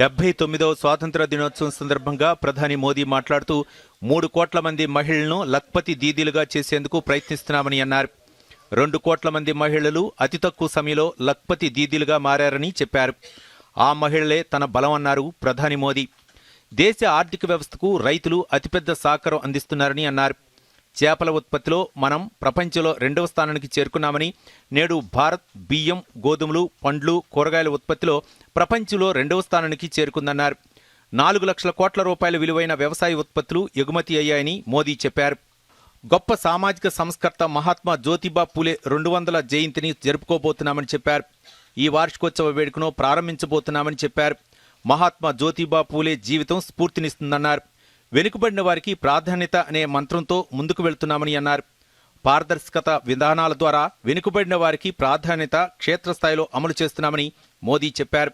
డెబ్బై తొమ్మిదవ స్వాతంత్ర దినోత్సవం సందర్భంగా ప్రధాని మోదీ మాట్లాడుతూ మూడు కోట్ల మంది మహిళలను లక్పతి దీదీలుగా చేసేందుకు ప్రయత్నిస్తున్నామని అన్నారు. రెండు కోట్ల మంది మహిళలు అతి తక్కువ సమయంలో లక్పతి దీదీలుగా మారారని చెప్పారు. ఆ మహిళలే తన బలం అన్నారు ప్రధాని మోదీ. దేశ ఆర్థిక వ్యవస్థకు రైతులు అతిపెద్ద సహకారం అందిస్తున్నారని అన్నారు. చేపల ఉత్పత్తిలో మనం ప్రపంచంలో రెండవ స్థానానికి చేరుకున్నామని నేడు భారత్ బియ్యం గోధుమలు పండ్లు కూరగాయల ఉత్పత్తిలో ప్రపంచంలో రెండవ స్థానానికి చేరుకుందన్నారు. నాలుగు లక్షల కోట్ల రూపాయల విలువైన వ్యవసాయ ఉత్పత్తులు ఎగుమతి అయ్యాయని మోదీ చెప్పారు. గొప్ప సామాజిక సంస్కర్త మహాత్మా జ్యోతిబా పూలే రెండు వందల జయంతిని జరుపుకోబోతున్నామని చెప్పారు. ఈ వార్షికోత్సవ వేడుకను ప్రారంభించబోతున్నామని చెప్పారు. మహాత్మా జ్యోతిబా పూలే జీవితం స్ఫూర్తినిస్తుందన్నారు. వెనుకబడిన వారికి ప్రాధాన్యత అనే మంత్రంతో ముందుకు వెళ్తున్నామని అన్నారు. పారదర్శకత విధానాల ద్వారా వెనుకబడిన వారికి ప్రాధాన్యత క్షేత్రస్థాయిలో అమలు చేస్తున్నామని మోదీ చెప్పారు.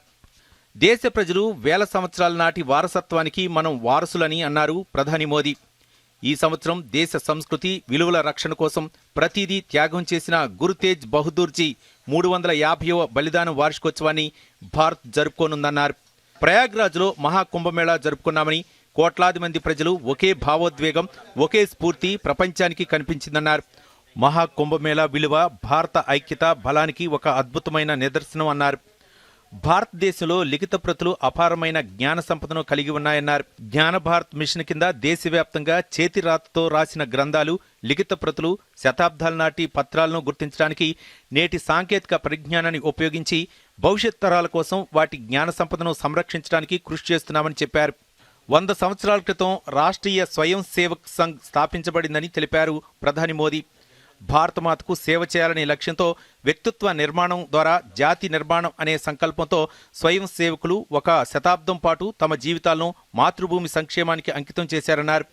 దేశ ప్రజలు వేల సంవత్సరాల నాటి వారసత్వానికి మనం వారసులని అన్నారు ప్రధాని మోదీ. ఈ సంవత్సరం దేశ సంస్కృతి విలువల రక్షణ కోసం ప్రతిదీ త్యాగం చేసిన గురుతేజ్ బహదూర్జీ మూడు వందల యాభైవ బలిదాన వార్షికోత్సవాన్ని భారత్ జరుపుకోనుందన్నారు. ప్రయాగ్రాజ్లో మహాకుంభమేళా జరుపుకున్నామని కోట్లాది మంది ప్రజలు ఒకే భావోద్వేగం ఒకే స్ఫూర్తి ప్రపంచానికి కనిపించిందన్నారు. మహాకుంభమేళా విలువ భారత ఐక్యత బలానికి ఒక అద్భుతమైన నిదర్శనం అన్నారు. భారతదేశంలో లిఖిత ప్రతులు అపారమైన జ్ఞాన సంపదను కలిగి ఉన్నాయన్నారు. జ్ఞాన భారత్ మిషన్ కింద దేశవ్యాప్తంగా చేతి రాతతో రాసిన గ్రంథాలు లిఖిత ప్రతులు శతాబ్దాల నాటి పత్రాలను గుర్తించడానికి నేటి సాంకేతిక పరిజ్ఞానాన్ని ఉపయోగించి భవిష్యత్ తరాల కోసం వాటి జ్ఞాన సంపదను సంరక్షించడానికి కృషి చేస్తున్నామని చెప్పారు. వంద సంవత్సరాల క్రితం రాష్ట్రీయ స్వయం సేవక్ సంఘ్ స్థాపించబడిందని తెలిపారు ప్రధాని మోదీ. భారతమాతకు సేవ చేయాలనే లక్ష్యంతో వ్యక్తిత్వ నిర్మాణం ద్వారా జాతి నిర్మాణం అనే సంకల్పంతో స్వయం సేవకులు ఒక శతాబ్దం పాటు తమ జీవితాలను మాతృభూమి సంక్షేమానికి అంకితం చేశారన్నారు.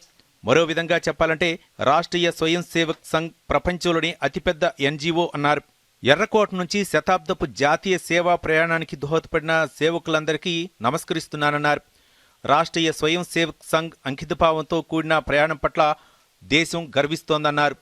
మరో విధంగా చెప్పాలంటే రాష్ట్రీయ స్వయం సేవక్ సంఘ్ ప్రపంచంలోని అతిపెద్ద ఎన్జీఓ అన్నారు. ఎర్రకోట నుంచి శతాబ్దపు జాతీయ సేవా ప్రయాణానికి దోహదపడిన సేవకులందరికీ నమస్కరిస్తున్నానన్నారు. రాష్ట్రీయ స్వయం సేవక్ సంఘ్ అంకితభావంతో కూడిన ప్రయాణం పట్ల దేశం గర్విస్తోందన్నారు.